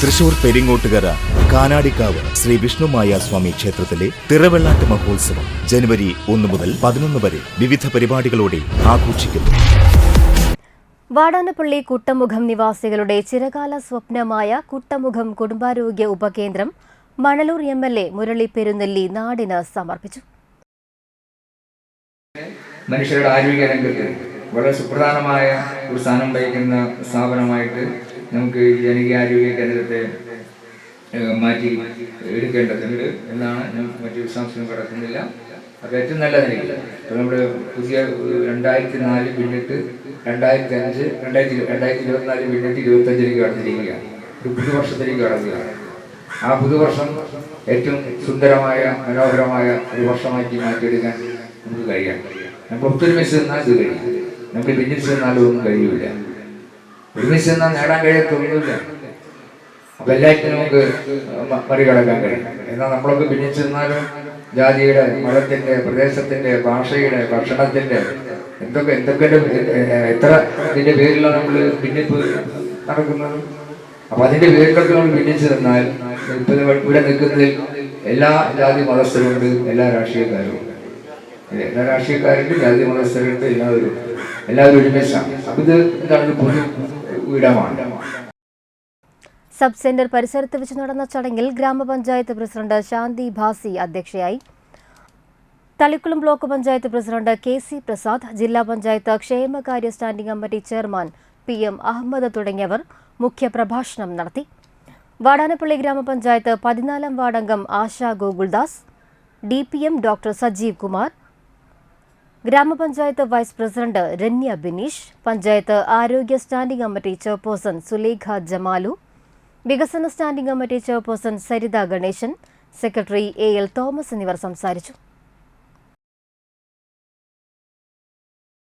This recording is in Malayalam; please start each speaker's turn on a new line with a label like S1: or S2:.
S1: തൃശൂർ പെരിങ്ങോട്ടുകര കാനാടിക്കാവ് ശ്രീ വിഷ്ണുമായ സ്വാമി ക്ഷേത്രത്തിലെ തിറവെള്ളാട്ട് മഹോത്സവം ജനുവരി ഒന്ന് മുതൽ പതിനൊന്ന് വരെ വിവിധ പരിപാടികളോടെ ആഘോഷിക്കുന്നു.
S2: വാടാനപ്പള്ളി കുട്ടമുഖം നിവാസികളുടെ ചിരകാല സ്വപ്നമായ കുട്ടമുഖം കുടുംബാരോഗ്യ ഉപകേന്ദ്രം Manalur M L A Murali Perunelli നാടിന് സമർപ്പിച്ചു.
S3: മനുഷ്യരുടെ ആരോഗ്യ രംഗത്ത് വളരെ സുപ്രധാനമായ ഒരു സ്ഥാനം വഹിക്കുന്ന സ്ഥാപനമായിട്ട് നമുക്ക് ജനകീയാരോഗ്യ കേന്ദ്രത്തെ മാറ്റി എടുക്കേണ്ടതുണ്ട് എന്നാണ് ഞാൻ മറ്റു വിശ്വാസം കടക്കുന്നില്ല അത് ഏറ്റവും നല്ല നിലയിൽ ഇപ്പോൾ നമ്മുടെ പുതിയ രണ്ടായിരത്തി നാല് പിന്നിട്ട് രണ്ടായിരത്തി അഞ്ച് രണ്ടായിരത്തി രണ്ടായിരത്തി ഇരുപത്തിനാല് പിന്നിട്ട് ഇരുപത്തഞ്ചിലേക്ക് കടന്നിരിക്കുകയാണ്. ഒരു പുതുവർഷത്തിലേക്ക് കടക്കുകയാണ്. ആ പുതുവർഷം ഏറ്റവും സുന്ദരമായ മനോഹരമായ ഒരു വർഷമാക്കി മാറ്റിയെടുക്കാൻ നമുക്ക് കഴിയാം നമ്മൾ ഒത്തൊരുമിച്ച് നിന്നാൽ ഇത് കഴിയും. നമ്മൾ ഭിന്നിച്ച് നിന്നാലും ഒന്നും കഴിയൂല. ഒരുമിച്ച് നിന്നാൽ നേടാൻ കഴിയത്തൊന്നുമില്ല അപ്പൊ എല്ലാറ്റിനും നമുക്ക് മറികടക്കാൻ കഴിയും. എന്നാൽ നമ്മളൊക്കെ ഭിന്നിച്ച് നിന്നാലും ജാതിയുടെ മതത്തിന്റെ പ്രദേശത്തിന്റെ ഭാഷയുടെ ഭക്ഷണത്തിന്റെ എന്തൊക്കെ എന്തൊക്കെ എത്ര ഇതിന്റെ പേരിലാണ് നമ്മൾ ഭിന്നിപ്പ് നടക്കുന്നത്? അപ്പൊ അതിന്റെ പേരിലൊക്കെ നമ്മൾ ഭിന്നിച്ച് നിന്നാൽ ഇവിടെ നിൽക്കുന്നതിൽ എല്ലാ ജാതി മതസ്ഥരുണ്ട് എല്ലാ രാഷ്ട്രീയക്കാരും എല്ലാ രാഷ്ട്രീയക്കാരുണ്ട് ജാതി മതസ്ഥരുണ്ട് എല്ലാവരും എല്ലാവരും ഒരുമിച്ചാണ്. അപ്പൊ ഇത് എന്താണ്? പൊതു ഇടമാണ്.
S2: സബ് സെന്റർ പരിസരത്ത് വെച്ച് നടന്ന ചടങ്ങിൽ ഗ്രാമപഞ്ചായത്ത് പ്രസിഡന്റ് ശാന്തി ഭാസി അധ്യക്ഷയായി. Thalikkulam block panchayat president K C Prasad ജില്ലാ പഞ്ചായത്ത് ക്ഷേമകാര്യ standing committee chairman P M Ahammed തുടങ്ങിയവർ മുഖ്യപ്രഭാഷണം നടത്തി. വാടാനപ്പള്ളി ഗ്രാമപഞ്ചായത്ത് പതിനാലാം വാർഡംഗം Asha Gokuldas D P M doctor Sajeev Kumar ഗ്രാമപഞ്ചായത്ത് വൈസ് പ്രസിഡന്റ് രന്യ ബിനീഷ് പഞ്ചായത്ത് ആരോഗ്യ standing committee chairperson Sulekha Jamalu വികസന standing committee chairperson Saritha Ganesan secretary A L Thomas എന്നിവർ സംസാരിച്ചു.